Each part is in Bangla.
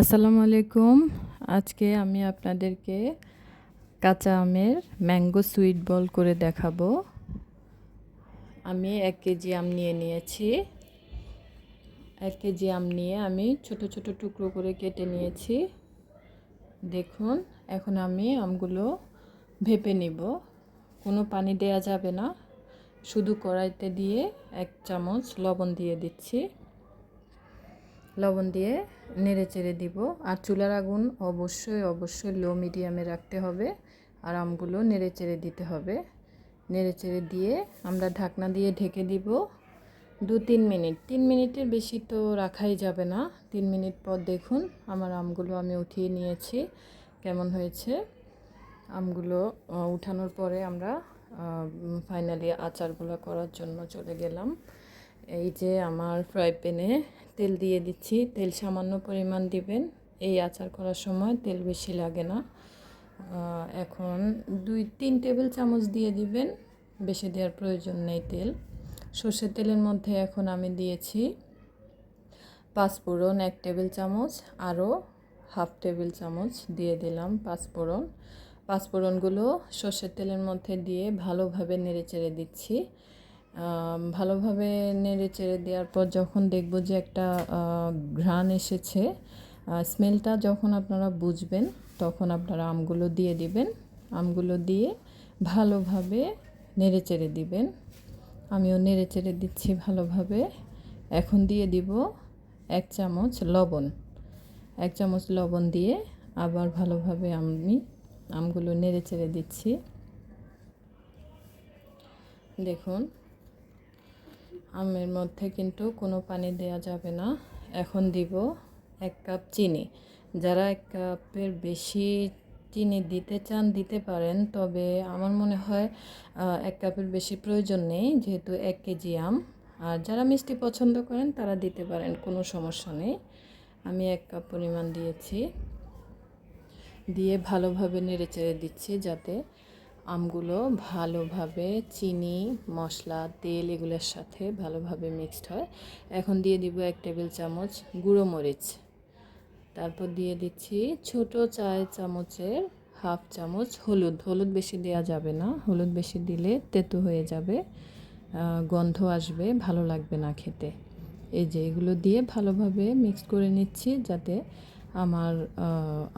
আসসালামু আলাইকুম। আজকে আমি আপনাদেরকে কাঁচা আমের ম্যাঙ্গো সুইট বল করে দেখাবো। আমি এক কেজি আম নিয়ে নিয়েছি। এক কেজি আম নিয়ে আমি ছোট ছোট টুকরো করে কেটে নিয়েছি। দেখুন, এখন আমি আমগুলো ভেপে নিব। কোনো পানি দেয়া যাবে না। শুধু কড়াইতে দিয়ে এক চামচ লবণ দিয়ে দিচ্ছি। লবণ দিয়ে নেড়ে চেড়ে দিব। আর চুলার আগুন অবশ্যই অবশ্যই লো মিডিয়ামে রাখতে হবে। আর আমগুলো নেড়ে চেড়ে দিতে হবে। নেড়ে চেড়ে দিয়ে আমরা ঢাকনা দিয়ে ঢেকে দিব দু তিন মিনিট। তিন মিনিটের বেশি তো রাখাই যাবে না। তিন মিনিট পর দেখুন আমার আমগুলো আমি উঠিয়ে নিয়েছি। কেমন হয়েছে? আমগুলো উঠানোর পরে আমরা ফাইনালি আচারগুলো করার জন্য চলে গেলাম। এই যে আমার ফ্রাই প্যানে তেল দিয়ে দিচ্ছি। তেল সামান্য পরিমাণ দিবেন। এই আচার করার সময় তেল বেশি লাগে না। এখন দুই, তিন টেবিল চামচ দিয়ে দিবেন। বেশি দেওয়ার প্রয়োজন নেই তেল। সর্ষের তেলের মধ্যে এখন আমি দিয়েছি পাঁচফোড়ন এক টেবিল চামচ, আরও হাফ টেবিল চামচ দিয়ে দিলাম পাঁচফোড়ন। পাঁচফোড়নগুলো সর্ষের তেলের মধ্যে দিয়ে ভালোভাবে নেড়ে চেড়ে দিচ্ছি। ভালোভাবে নেড়ে চেড়ে দেওয়ার পর যখন দেখব যে একটা ঘ্রাণ এসেছে স্মেলটা যখন আপনারা বুঝবেন, তখন আপনারা আমগুলো দিয়ে দিবেন। আমগুলো দিয়ে ভালোভাবে নেড়ে চেড়ে দিবেন। আমিও নেড়ে চেড়ে দিচ্ছি ভালোভাবে। এখন দিয়ে দিব এক চামচ লবণ। এক চামচ লবণ দিয়ে আবার ভালোভাবে আমি আমগুলো নেড়ে চেড়ে দিচ্ছি। দেখুন আমের মধ্যে কিন্তু কোনো পানি দেওয়া যাবে না। এখন দিব এক কাপ চিনি। যারা এক কাপের বেশি চিনি দিতে চান, দিতে পারেন, তবে আমার মনে হয় এক কাপের বেশি প্রয়োজন নেই, যেহেতু এক কেজি আম। আর যারা মিষ্টি পছন্দ করেন, তারা দিতে পারেন, কোনো সমস্যা নেই। আমি এক কাপ পরিমাণ দিয়েছি। দিয়ে ভালোভাবে নেড়ে চেড়ে দিচ্ছি যাতে আমগুলো ভালোভাবে চিনি, মশলা, তেল এগুলোর সাথে ভালোভাবে মিক্সড হয়। এখন দিয়ে দিব এক টেবিল চামচ গুঁড়ো মরিচ। তারপর দিয়ে দিচ্ছি ছোট চায় চামচের হাফ চামচ হলুদ। হলুদ বেশি দেওয়া যাবে না। হলুদ বেশি দিলে তেতো হয়ে যাবে গন্ধ আসবে, ভালো লাগবে না খেতে। এই যে এগুলো দিয়ে ভালোভাবে মিক্স করে নিচ্ছি যাতে আমার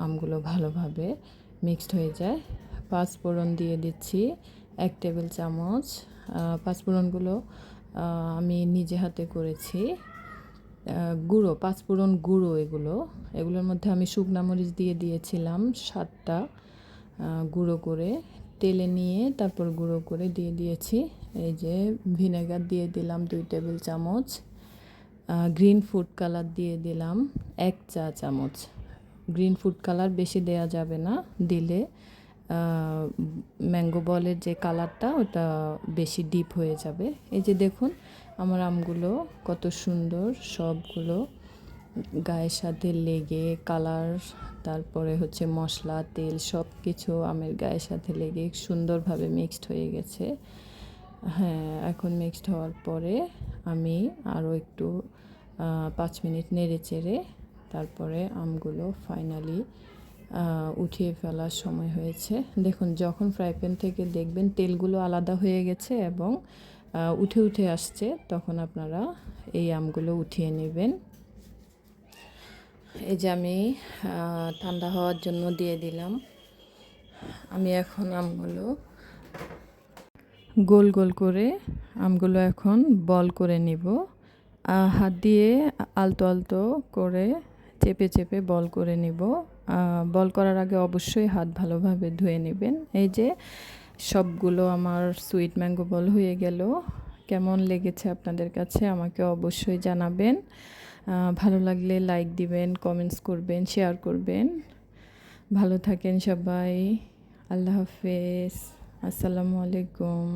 আমগুলো ভালোভাবে মিক্সড হয়ে যায়। পাঁচফোড়ন দিয়ে দিচ্ছি, এক টেবিল চামচ। পাঁচ পাঁচফোড়নগুলো আমি নিজে হাতে করেছি। গুঁড়ো, পাঁচফোড়ন গুঁড়ো এগুলো। এগুলোর মধ্যে আমি শুকনা মরিচ দিয়ে দিয়েছিলাম সাতটা গুঁড়ো করে। তেলে নিয়ে তারপর গুঁড়ো করে দিয়ে দিয়েছি। এই যে ভিনেগার দিয়ে দিলাম দুই টেবিল চামচ। গ্রিন ফুড কালার দিয়ে দিলাম এক চা চামচ। গ্রিন ফুড কালার বেশি দেয়া যাবে না, দিলে ম্যাঙ্গো বলের যে কালারটা, ওটা বেশি ডিপ হয়ে যাবে। এই যে দেখুন, আমার আমগুলো কত সুন্দর, সবগুলো গায়ের সাথে লেগে কালার, তারপরে হচ্ছে মশলা, তেল সব কিছু আমের গায়ের সাথে লেগে সুন্দরভাবে মিক্সড হয়ে গেছে। হ্যাঁ এখন মিক্সড হওয়ার পরে আমি আরও একটু পাঁচ মিনিট নেড়ে চেড়ে তারপরে আমগুলো ফাইনালি উঠিয়ে ফেলার সময় হয়েছে। দেখুন, যখন ফ্রাই প্যান থেকে দেখবেন তেলগুলো আলাদা হয়ে গেছে এবং উঠে উঠে আসছে, তখন আপনারা এই আমগুলো উঠিয়ে নেবেন। এই যে আমি ঠান্ডা হওয়ার জন্য দিয়ে দিলাম। আমি এখন আমগুলো গোল গোল করে, আমগুলো এখন বল করে নিব। হাত দিয়ে আলতো আলতো করে চেপে চেপে বল করে নিব। বল করার আগে অবশ্যই হাত ভালোভাবে ধুয়ে নেবেন। এই যে সবগুলো আমার সুইট ম্যাঙ্গো বল হয়ে গেল। কেমন লেগেছে আপনাদের কাছে আমাকে অবশ্যই জানাবেন। ভালো লাগলে লাইক দিবেন, কমেন্টস করবেন, শেয়ার করবেন। ভালো থাকেন সবাই। আল্লাহ হাফেজ। আসসালামু আলাইকুম।